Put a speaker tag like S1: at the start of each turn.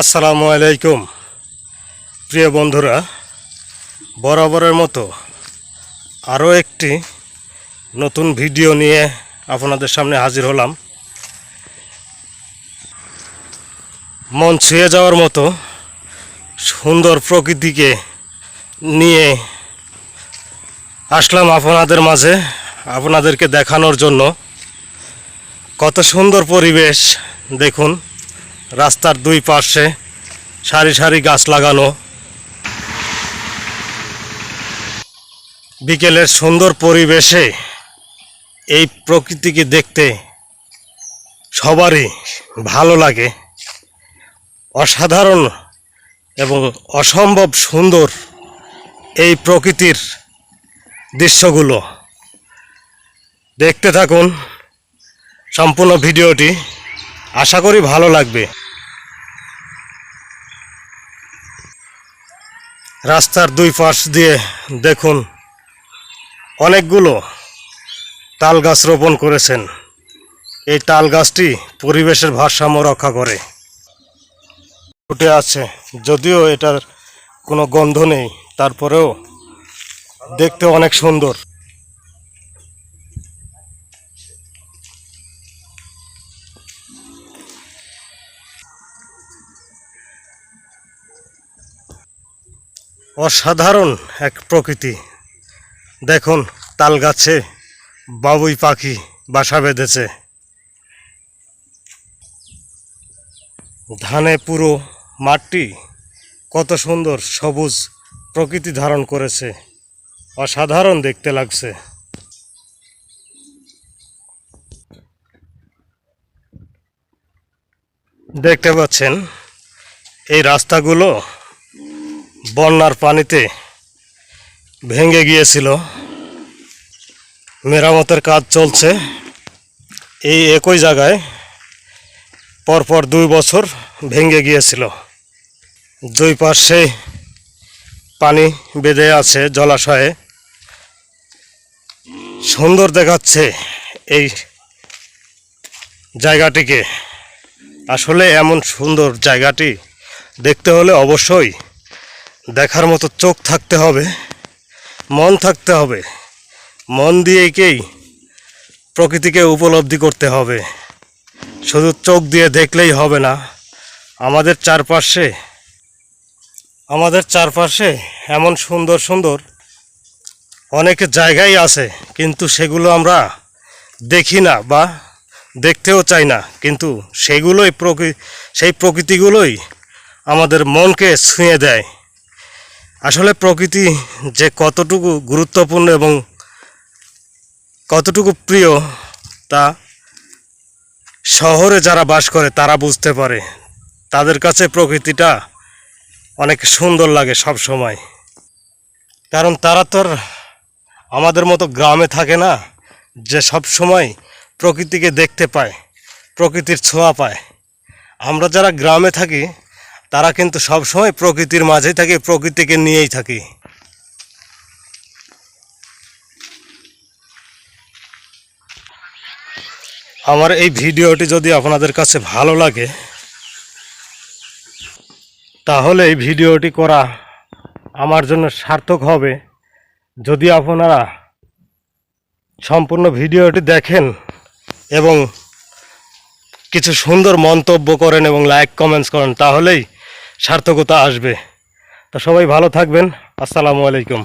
S1: আসসালামু আলাইকুম। প্রিয় বন্ধুরা, বরাবরের মতো আরও একটি নতুন ভিডিও নিয়ে আপনাদের সামনে হাজির হলাম। মন ছুঁয়ে যাওয়ার মতো সুন্দর প্রকৃতিকে নিয়ে আসলাম আপনাদের মাঝে, আপনাদেরকে দেখানোর জন্য। কত সুন্দর পরিবেশ, দেখুন। রাস্তার দুই পাশে সারি সারি গাছ লাগানো। বিকেলের সুন্দর পরিবেশে এই প্রকৃতিকে দেখতে সবারই ভালো লাগে। অসাধারণ এবং অসম্ভব সুন্দর এই প্রকৃতির দৃশ্যগুলো। দেখতে থাকুন সম্পূর্ণ ভিডিওটি। আশা করি ভালো লাগবে। রাস্তার দুই পাশ দিয়ে দেখুন অনেকগুলো তাল গাছ রোপণ করেছেন। এই তাল গাছটি পরিবেশের ভারসাম্য রক্ষা করে। ফুটে আছে, যদিও এটার কোনো গন্ধ নেই, তারপরেও দেখতে অনেক সুন্দর। অসাধারণ এক প্রকৃতি। দেখুন তাল গাছে বাবুই পাখি বাসা বেঁধেছে। ধানে পুরো মাঠটি কত সুন্দর সবুজ প্রকৃতি ধারণ করেছে। অসাধারণ দেখতে লাগছে। দেখতে পাচ্ছেন, এই রাস্তাগুলো বন্যার পানিতে ভেঙে গিয়েছিল। মেরামতের কাজ চলছে। এই একই জায়গায় পরপর দুই বছর ভেঙে গিয়েছিল। দুই পাশে পানি বেঁধে আছে জলাশয়ে। সুন্দর দেখাচ্ছে এই জায়গাটিকে। আসলে এমন সুন্দর জায়গাটি দেখতে হলে অবশ্যই দেখার মতো চোখ থাকতে হবে, মন থাকতে হবে। মন দিয়েকেই প্রকৃতিকে উপলব্ধি করতে হবে। শুধু চোখ দিয়ে দেখলেই হবে না, আমাদের চারপাশে আমাদের চারপাশে এমন সুন্দর সুন্দর অনেক জায়গাই আছে, কিন্তু সেগুলো আমরা দেখি না বা দেখতেও চাই না। কিন্তু সেগুলোই প্রকৃ, সেই প্রকৃতিগুলোই আমাদের মনকে ছুঁয়ে দেয়। আসলে প্রকৃতি যে কতটুকু গুরুত্বপূর্ণ এবং কতটুকু প্রিয়, তা শহরে যারা বাস করে, তারা বুঝতে পারে। তাদের কাছে প্রকৃতিটা অনেক সুন্দর লাগে সব সময়। কারণ তারা তো আমাদের মতো গ্রামে থাকে না, যে সব সময় প্রকৃতিকে দেখতে পায়, প্রকৃতির ছোঁয়া পায়। আমরা যারা গ্রামে থাকি তারা কিন্তু সব সময় প্রকৃতির মাঝেই থাকে, প্রকৃতিকে নিয়েই থাকে। আমার এই ভিডিওটি যদি আপনাদের কাছে ভালো লাগে, তাহলে এই ভিডিওটি করা আমার জন্য সার্থক হবে। যদি আপনারা সম্পূর্ণ ভিডিওটি দেখেন এবং কিছু সুন্দর মন্তব্য করেন এবং লাইক কমেন্টস করেন, তাহলেই সার্থকতা আসবে। তো সবাই ভালো থাকবেন। আসসালামু আলাইকুম।